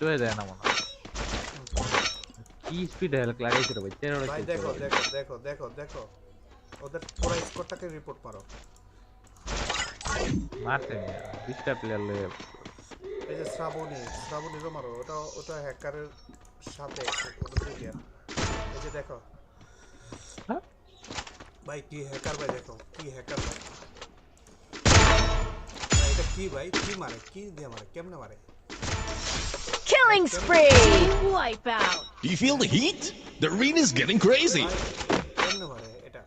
হয়ে যায় না মনে হয় কি স্পিড হেল লাগাইছিল ভাই তেরো ভাই দেখো দেখো দেখো দেখো দেখো ওদের পুরো স্কোরটাকে রিপোর্ট মারো মারতে বিশটা প্লেয়ার লয়ে এই যে শ্রাবণী শ্রাবণীরও মারো ওটা ওটা হ্যাকারের সাথে ওটা প্লেয়ার এই যে দেখো হ্যাঁ? ভাই কি হ্যাকার ভাই দেখো কি হ্যাকার ভাই ভাই, এটা কি ভাই কি মারে কি দিয়ে মারে কেমনে মারে Killing spree! Wipe out! Do you feel the heat? The arena's getting crazy. ভাই, কেমনে মারে এটা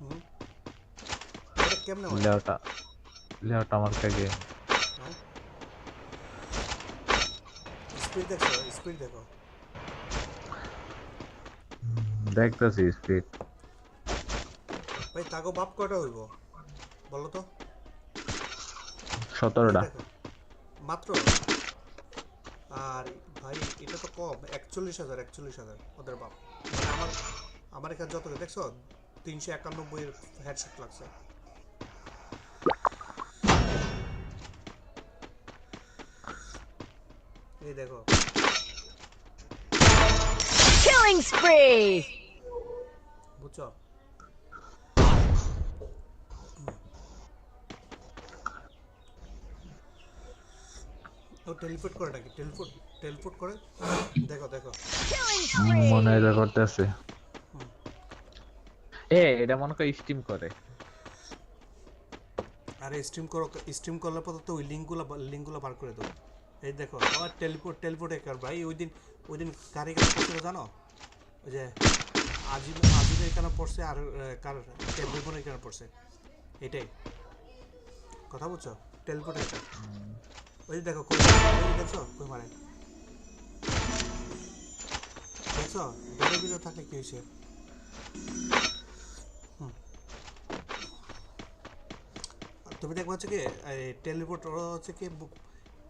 হুম? এটা কেমনে মারে লেওটা লেওটা আমার কাছে স্পিড দেখো স্পিড দেখো দেখতেছি স্পিড ভাই তাগো বাপ কয়টা হইব বলো তো সতেরোটা দেখো, মাত্র? আর ভাই, এটা তো কম, একচল্লিশ হাজার একচল্লিশ হাজার, ওদের বাপ। মানে আমার আমার এখানে যত দেখছ? তিনশো একানব্বই হেডশট লাগছে। এই দেখো। Killing spree! বুঝছ ও টেলিপোর্ট করে নাকি? টেলিপোর্ট টেলিপোর্ট করে? দেখো দেখো! মনে হয় করতেছে। এ এটা মনে করে স্টিম করে। আরে স্ট্রিম করো স্ট্রিম করলে পর তো ওই লিঙ্কগুলো লিঙ্কগুলো বার করে দাও এই দেখো আবার টেলিপোর্ট টেলিপোর্ট কর ভাই? ওই দিন ওই দিন কারে কারে পড়ছিল জানো? ওই যে আজিম আজিম এখানে পড়ছে আর কার টেলিফোন এখানে পড়ছে। এটাই। কথা বুঝছ? টেলিপোর্ট এটা ওই যে দেখো কই ওই দেখছ? কই মারে দেখছ? ঘরের ভিতরে থাকলে কি হয়েছে? তুমি দেখবা হচ্ছে কি টেলিপোর্ট হচ্ছে কি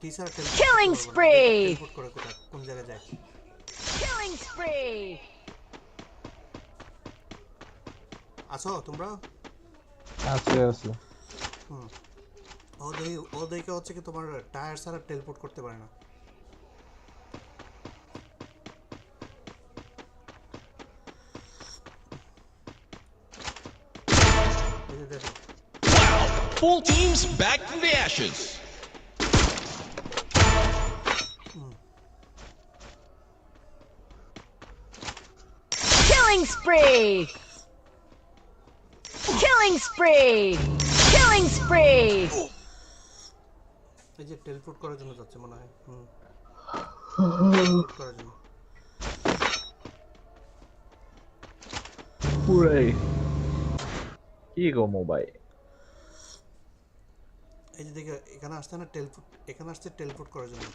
টিচার Killing spree! টেলিপোর্ট করে কোথায় কোন জায়গায় যায়? Killing spree! আছো তোমরা? আছে আছে। হুম। ও দেখি ও দেখে হচ্ছে কি তোমার টায়ার ছাড়া টেলিপোর্ট করতে পারে না এই যে দেখো Wow! Full teams back from the ashes. Killing spree! Killing spree! Killing spree! এই যে টেলিপোর্ট করার জন্য যাচ্ছে মনে হয় হুম। করার জন্য। পুরাই। কি গো মোবাইল? এই যে দেখে এখানে আসছে না টেলিপোর্ট এখানে আসছে টেলিপোর্ট করার জন্য।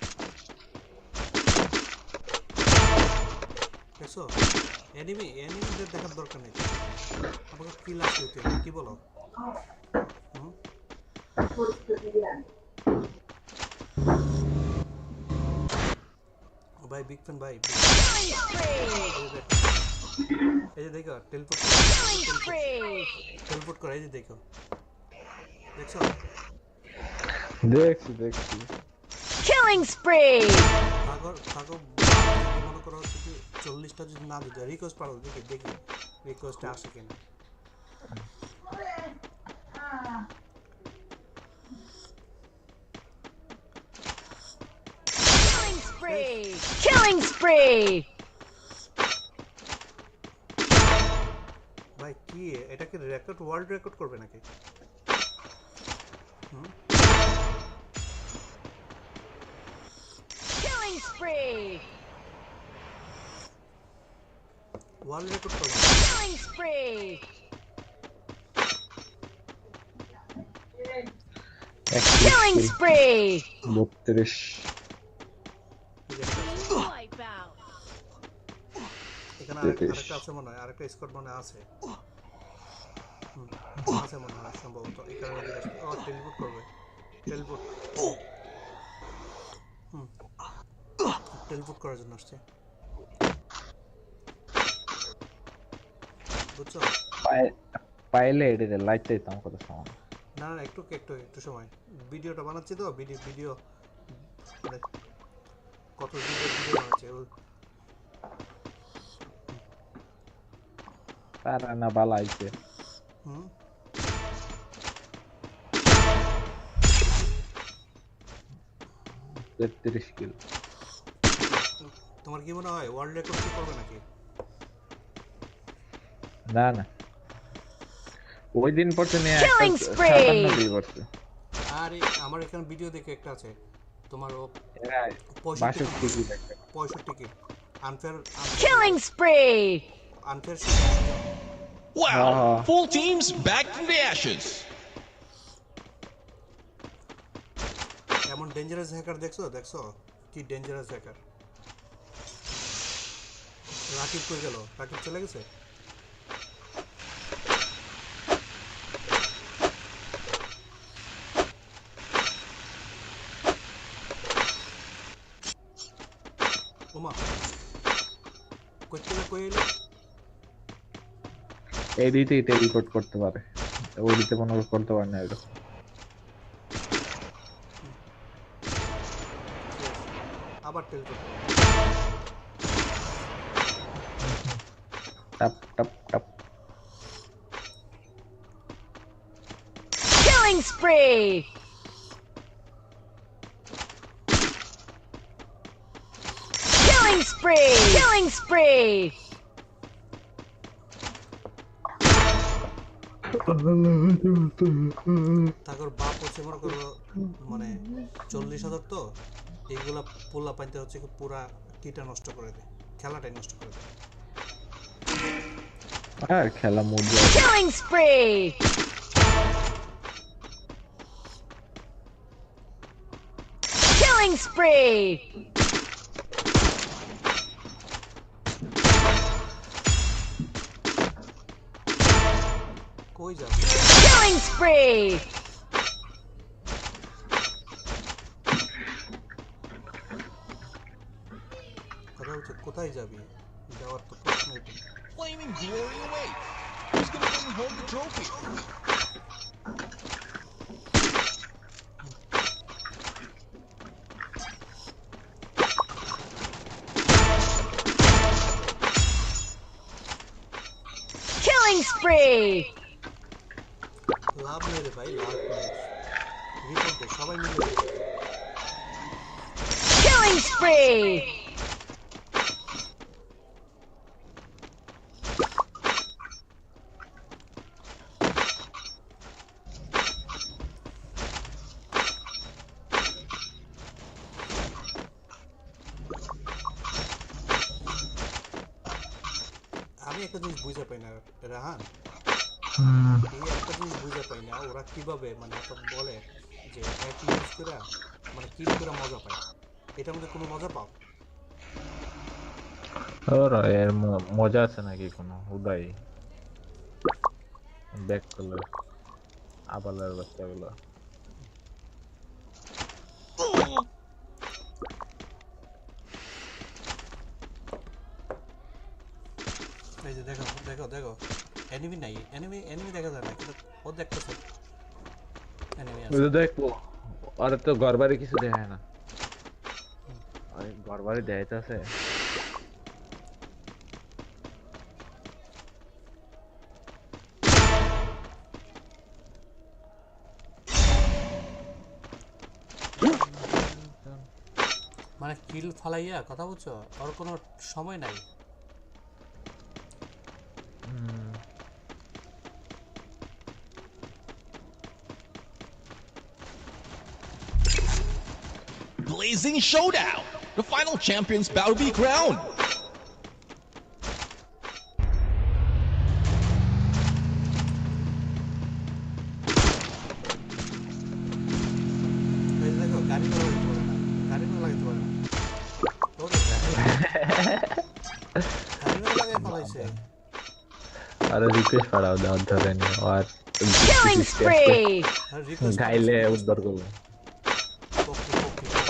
দেখছ? এনিমি এনিমিদের দেখার দরকার নেই। আমাকে কি লাগছে কি বলো? হুম? এই যে দেখো টেলিপোর্ট Killing spree! টেলিপোর্ট করে এই যে দেখো দেখছো দেখছি দেখছি Killing spree! সাগর সাগর মনে করো হচ্ছে কি চল্লিশটা যদি না দিতে রিকোয়েস্ট পারো দেখি দেখি রিকোয়েস্টে আসে কিনা killing spree! ভাই কি? এটা কি রেকর্ড ওয়ার্ল্ড রেকর্ড করবে নাকি? killing spree! ওয়ার্ল্ড রেকর্ড করবে। Killing spree! Killing spree! 32 এখানে আরেকটা আছে মনে হয় আরেকটা স্কোর মনে আছে। আছে মনে হয় সম্ভবত এই কারণে ও টেলিপোর্ট করবে। টেলিপোর্ট হুম টেলিপোর্ট করার জন্য আসছে। বুঝছ? পাইলে লাইট দিতাম কত সময় না না একটু একটু একটু সময়। ভিডিওটা বানাচ্ছি তো ভিডিও ভিডিও মানে কত ভিডিও ভিডিও বানাচ্ছে। আইছে তেত্রিশ কিল তোমার কি মনে হয় ওয়ার্ল্ড রেকর্ড কি করবে নাকি? না না। ওই দিন পড়ছে নিয়ে কিল করছে আর আমার এখানে ভিডিও দেখে একটা আছে। তোমার ও এরা পঁয়ষট্টি বাষট্টি কিল একটা কি? Unfair Killing spree! Unfair Wow! Uh-huh. Full teams back from the ashes. এমন ডেঞ্জারাস হ্যাকার দেখছো দেখছো কি ডেঞ্জারাস হ্যাকার রাকিব কই গেল রাকিব চলে গেছে ওমা কই থেকে কই এলো এই দিতেই টেলিপোর্ট করতে পারে ওই দিতে কোনো করতে পারে না এরকম আবার টেলিপোর্ট টাপ টাপ টাপ Killing spree! Killing spree! Killing spree! তারপর বাপ হচ্ছে মনে করো মানে চল্লিশ হাজার তো এইগুলা পোলা পাইতে হচ্ছে পুরা কিটা নষ্ট করে দেয় খেলাটাই নষ্ট করে দেয় আর খেলা মুড! Killing spree! Killing spree! কথা হচ্ছে কোথায় যাবি যাওয়ার তো প্রশ্নই নেই। Flaming glory away. Who's gonna bring home the trophy? Killing spree! লাভ নেই রে ভাই লাভ নেই। রিপোর্ট দে সবাই মিলে দে। Killing আমি একটা জিনিস বুঝতে পাই না রাহান। এই একটা জিনিস বুঝতে পাই না ওরা কীভাবে মানে বলে যে এক ইউজ করে মানে কিল করে মজা পায়? এটার মধ্যে কোনো মজা পাও? ওর এর মজা আছে নাকি কোনো? উদয় ব্যাক করলে আবালের বাচ্চাগুলো। এই যে দেখো দেখো দেখো। এনিমি নাই এনিমি এনিমি দেখা যায় না কিন্তু ও দেখতেছে। এনিমি আছে। দেখব আর তো ঘর বাড়ি কিছু দেখায় না। আরে আছে মানে কিল ফালাইয়া কথা বলছো? ওর কোনো সময় নাই। Blazing showdown. The final champions bout to be crowned. এই যে দেখো গাড়ি ঘোড়া লাগাতে পারে না গাড়ি ঘোড়া লাগাতে পারে না ওরে গাড়ি ঘোড়া লাগাই ফালাইছে আর রিকোয়েস্ট পাঠাও দেওয়ার ধরে নিয়ে আর Killing spree! আর রিকোয়েস্ট গাইলে উদ্ধার করবো পকি পকি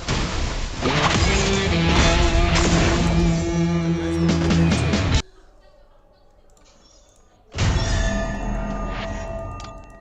Yeah.